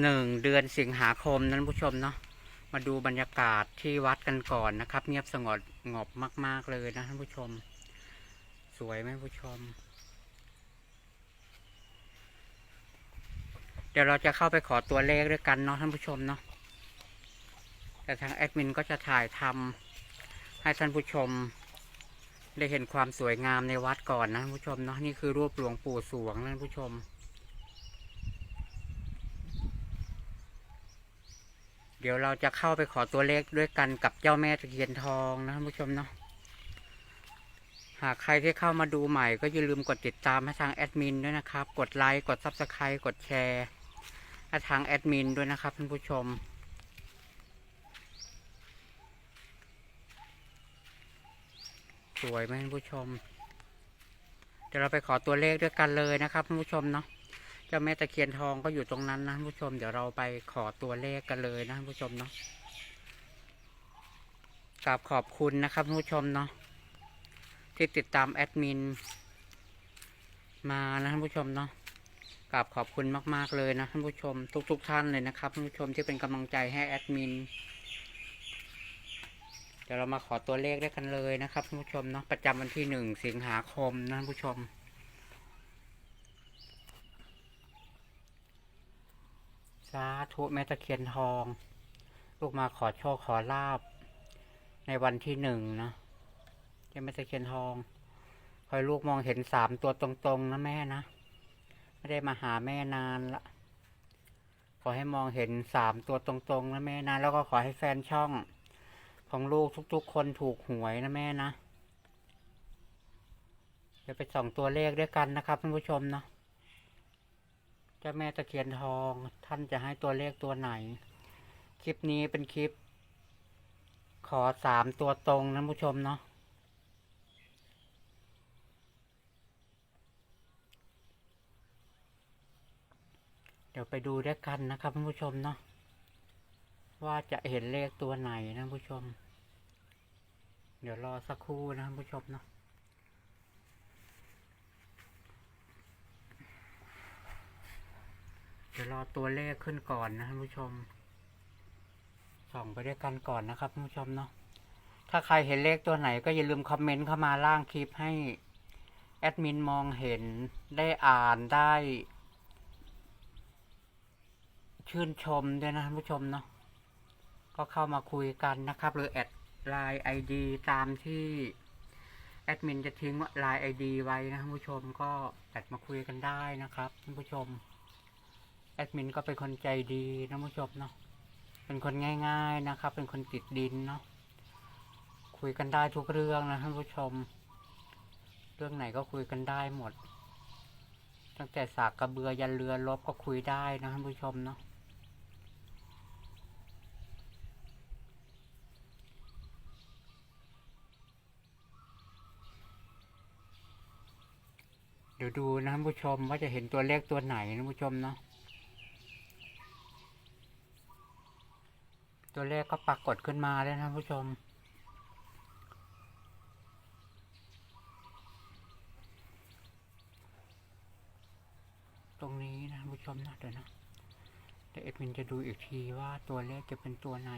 หนึ่งเดือนสิงหาคมนั้นผู้ชมเนาะมาดูบรรยากาศที่วัดกันก่อนนะครับ เงียบสงบงบมาก ๆเลยนะท่านผู้ชม สวยไหมผู้ชม เดี๋ยวเราจะเข้าไปขอตัวเลขด้วยกันเนาะท่านผู้ชมเนาะแต่ทางแอดมินก็จะถ่ายทำให้ท่านผู้ชม ได้เห็นความสวยงามในวัดก่อนนะท่านผู้ชมเนาะนี่คือรูปหลวงปู่สวงนะท่านผู้ชม เดี๋ยวเราจะเข้าไปขอตัวเลขด้วยกันกับเจ้าแม่ตะเคียนทองนะท่านผู้ชมเนาะหากใครที่เข้ามาดูใหม่ก็อย่าลืมกดติดตามให้ทางแอดมินด้วยนะครับ กดไลค์กด Subscribe กดแชร์ให้ทางแอดมินด้วยนะครับท่านผู้ชม สวยไหมท่านผู้ชม เดี๋ยวเราไปขอตัวเลขด้วยกันเลยนะครับท่านผู้ชมเนาะ เจ้าแม่ตะเคียนทองก็อยู่ตรงนั้นนะท่านผู้ชมเดี๋ยวเราไปขอตัวเลขกันเลยนะท่านผู้ชมเนาะกราบขอบคุณนะครับท่านผู้ชมเนาะที่ติดตามแอดมินมานะท่านผู้ชมเนาะกราบขอบคุณมาก ๆ เลยนะท่านผู้ชมทุกๆท่านเลยนะครับท่านผู้ชมที่เป็นกำลังใจให้แอดมินเดี๋ยวเรามาขอตัวเลขได้กันเลยนะครับท่านผู้ชมเนาะประจำวันที่หนึ่งสิงหาคมนะท่านผู้ชม สาธุแม่ตะเคียนทอง ลูกมาขอโชคขอลาบ ในวันที่หนึ่งนะเจ้าแม่ตะเคียนทอง คอยลูกมองเห็นสามตัวตรงๆนะแม่นะ ไม่ได้มาหาแม่นานละ ขอให้มองเห็นสามตัวตรงๆนะแม่นะ แล้วก็ขอให้แฟนช่อง ของลูกทุกๆ คนถูกหวยนะแม่นะ เดี๋ยวไปส่องตัวเลขด้วยกันนะครับท่านผู้ชมเนาะ เจ้าแม่ตะเคียนทอง ท่านจะให้ตัวเลขตัวไหน คลิปนี้เป็นคลิป ขอสามตัวตรงนะผู้ชมเนาะเดี๋ยวไปดูด้วยกันนะครับท่านผู้ชมเนาะว่าจะเห็นเลขตัวไหนนะผู้ชม เดี๋ยวรอสักครู่นะท่านผู้ชมเนาะ ดี๋ยวรอตัวเลขขึ้นก่อนนะท่านผู้ชม ส่องไปด้วยกันก่อนนะครับท่านผู้ชมเนาะ ถ้าใครเห็นเลขตัวไหนก็อย่าลืมคอมเมนต์เข้ามาล่างคลิปให้แอดมินมองเห็นได้อ่านได้ ชื่นชมด้วยนะท่านผู้ชมเนาะ ก็เข้ามาคุยกันนะครับ หรือแอดไลน์ไอดีตามที่แอดมินจะทิ้งไลน์ไอดีไว้นะท่านผู้ชมก็แอดมาคุยกันได้นะครับท่านผู้ชม แอดมินก็เป็นคนใจดีนะผู้ชมเนาะเป็นคนง่าย ๆนะครับ เป็นคนติดดินเนาะคุยกันได้ทุกเรื่องนะท่านผู้ชม เรื่องไหนก็คุยกันได้หมด ตั้งแต่สากกระเบือยันเรือรบก็คุยได้นะท่านผู้ชมเนาะเดี๋ยวดูนะท่านผู้ชมว่าจะเห็นตัวเลขตัวไหนนะท่านผู้ชมเนาะ ตัวเลขก็ปรากฏขึ้นมาแล้วนะท่านผู้ชม ตรงนี้นะท่านผู้ชมนะเดี๋ยวนะเดี๋ยวเอ็ดมินจะดูอีกทีว่าตัวเลขจะเป็นตัวไหน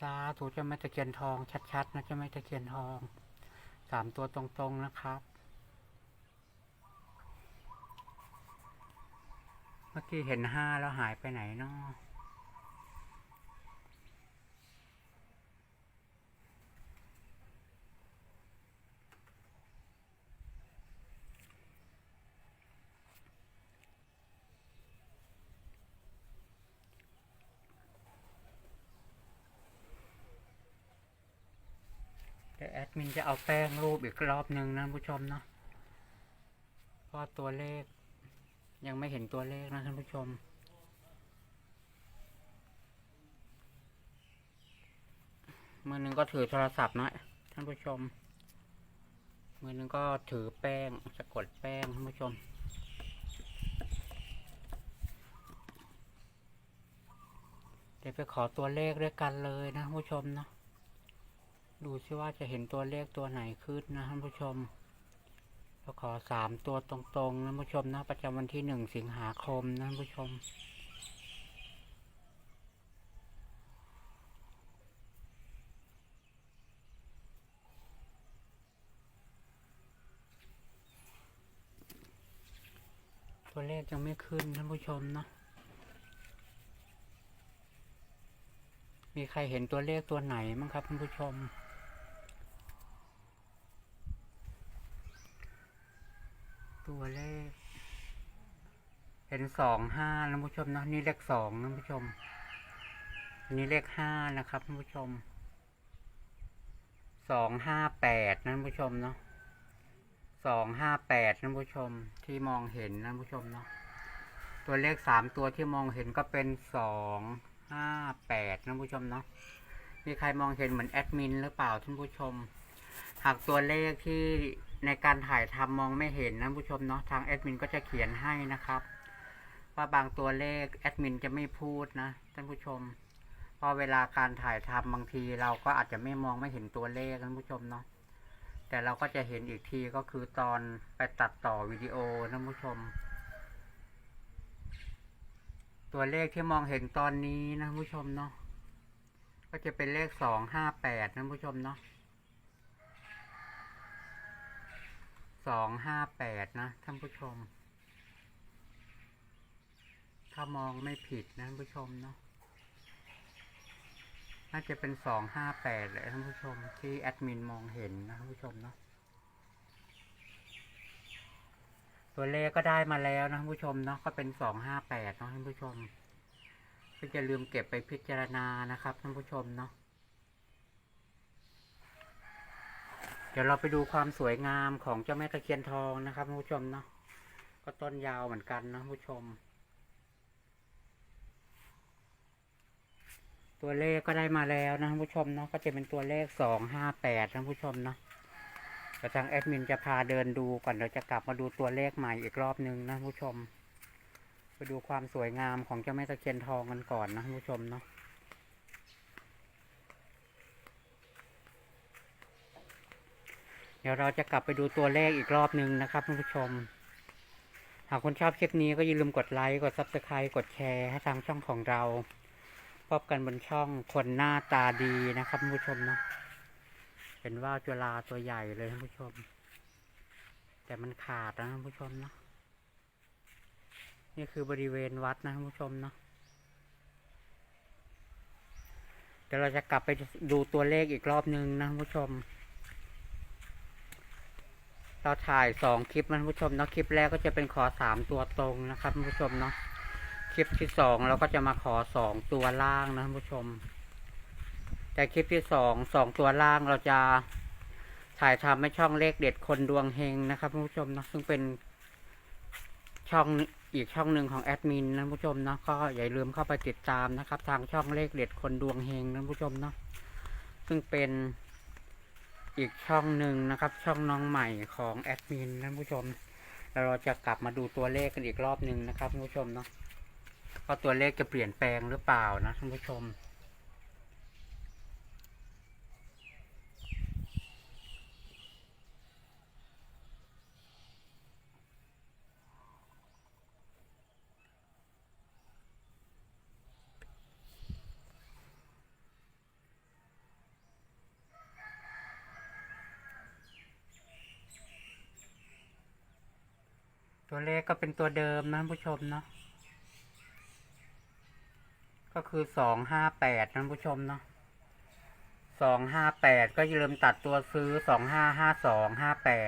สาธุเจะไม่ตะเคียนทองชัดๆนะจะไม่ตะเคียนทองสามตัวตรงๆนะครับเมื่อกี้เห็นห้าแล้วหายไปไหนเนาะ เดมินจะเอาแป้งรูปอีกรอบหนึ่งนะผู้ชมเนาะเพราะตัวเลข ยังไม่เห็นตัวเลขนะท่านผู้ชมมือหนึ่งก็ถือโทรศัพท์นะท่านผู้ชม มือหนึ่งก็ถือแป้งสะกดแป้งท่านผู้ชมเดี๋ยวไปขอตัวเลขด้วยกันเลยนะท่านผู้ชมเนาะ ดูซิว่าจะเห็นตัวเลขตัวไหนขึ้นนะท่านผู้ชมปก็ขอสามตัวตรงๆนะท่านผู้ชมนะประจำวันที่หนึ่งสิงหาคมนะท่านผู้ชม ตัวเลขยังไม่ขึ้นท่านผู้ชมเนาะมีใครเห็นตัวเลขตัวไหนมั้งครับท่านผู้ชม ตัวเลข เห็นสองห้าท่านผู้ชมเนาะนี่เลขสองท่านผู้ชมอันนี้เลขห้านะครับท่านผู้ชมสองห้าแปดท่านผู้ชมเนาะสองห้าแปดท่านผู้ชมที่มองเห็นท่านผู้ชมเนาะตัวเลขสามตัวที่มองเห็นก็เป็นสองห้าแปดท่านผู้ชมเนาะมีใครมองเห็นเหมือนแอดมินหรือเปล่าท่านผู้ชม หากตัวเลขที่ ในการถ่ายทำมองไม่เห็นนะผู้ชมเนาะทางแอดมินก็จะเขียนให้นะครับ ว่าบางตัวเลขแอดมินจะไม่พูดนะท่านผู้ชมเพราะเวลาการถ่ายทำบางทีเราก็อาจจะไม่มองไม่เห็นตัวเลขท่านผู้ชมเนาะแต่เราก็จะเห็นอีกทีก็คือตอนไปตัดต่อวิดีโอท่านผู้ชม ตัวเลขที่มองเห็นตอนนี้นะผู้ชมเนาะก็จะเป็นเลขสองห้าแปดท่านผู้ชมเนาะ สองห้าแปดนะท่านผู้ชม ถ้ามองไม่ผิดนะท่านผู้ชมเนาะน่าจะเป็นสองห้าแปดเลยท่านผู้ชม ที่แอดมินมองเห็นนะท่านผู้ชมเนาะตัวเลขก็ได้มาแล้วนะท่านผู้ชมเนาะก็เป็นสองห้าแปดเนาะท่านผู้ชมก็จะลืมเก็บไปพิจารณานะครับท่านผู้ชมเนาะ เดี๋ยวเราไปดูความสวยงามของเจ้าแม่ตะเคียนทองนะครับผู้ชมเนาะก็ต้นยาวเหมือนกันนะผู้ชม ตัวเลขก็ได้มาแล้วนะผู้ชมเนาะก็จะเป็นตัวเลขสองห้าแปดท่านผู้ชมเนาะแต่ทางแอดมินจะพาเดินดูก่อนเราจะกลับมาดูตัวเลขใหม่อีกรอบนึงนะผู้ชม ไปดูความสวยงามของเจ้าแม่ตะเคียนทองกันก่อนนะผู้ชมเนาะ เดี๋ยวเราจะกลับไปดูตัวเลขอีกรอบหนึ่งนะครับท่านผู้ชม หากคุณชอบคลิปนี้ก็อย่าลืมกดไลค์กด subscribe กดแชร์ให้ทางช่องของเรา พบกันบนช่องคนหน้าตาดีนะครับท่านผู้ชมเนาะเห็นว่าจุฬาตัวใหญ่เลยท่านผู้ชม แต่มันขาดนะท่านผู้ชมเนาะนี่คือบริเวณวัดนะท่านผู้ชมเนาะเดี๋ยวเราจะกลับไปดูตัวเลขอีกรอบหนึ่งนะท่านผู้ชม เราถ่ายสองคลิปนะท่านผู้ชมเนาะคลิปแรกก็จะเป็นขอสามตัวตรงนะครับผู้ชมเนาะคลิปที่สองเราก็จะมาขอสองตัวล่างนะผู้ชม แต่คลิปที่สองสองตัวล่างเราจะถ่ายทำให้ช่องเลขเด็ดคนดวงเฮงนะครับผู้ชมเนาะซึ่งเป็นช่องอีกช่องหนึ่งของแอดมินนะผู้ชมเนาะก็อย่าลืมเข้าไปติดตามนะครับ ทางช่องเลขเด็ดคนดวงเฮงนะผู้ชมเนาะซึ่งเป็น อีกช่องหนึ่งนะครับ ช่องน้องใหม่ของแอดมินนะท่านผู้ชมแล้วเราจะกลับมาดูตัวเลขกันอีกรอบหนึ่งนะครับท่านผู้ชมเนาะว่าตัวเลขจะเปลี่ยนแปลงหรือเปล่านะท่านผู้ชม ตัวเลขก็เป็นตัวเดิมนะท่านผู้ชมเนาะก็คือสองห้าแปดท่านผู้ชมเนาะสองห้าแปดก็อย่าลืมตัดตัวซื้อสองห้าห้าสองห้าแปด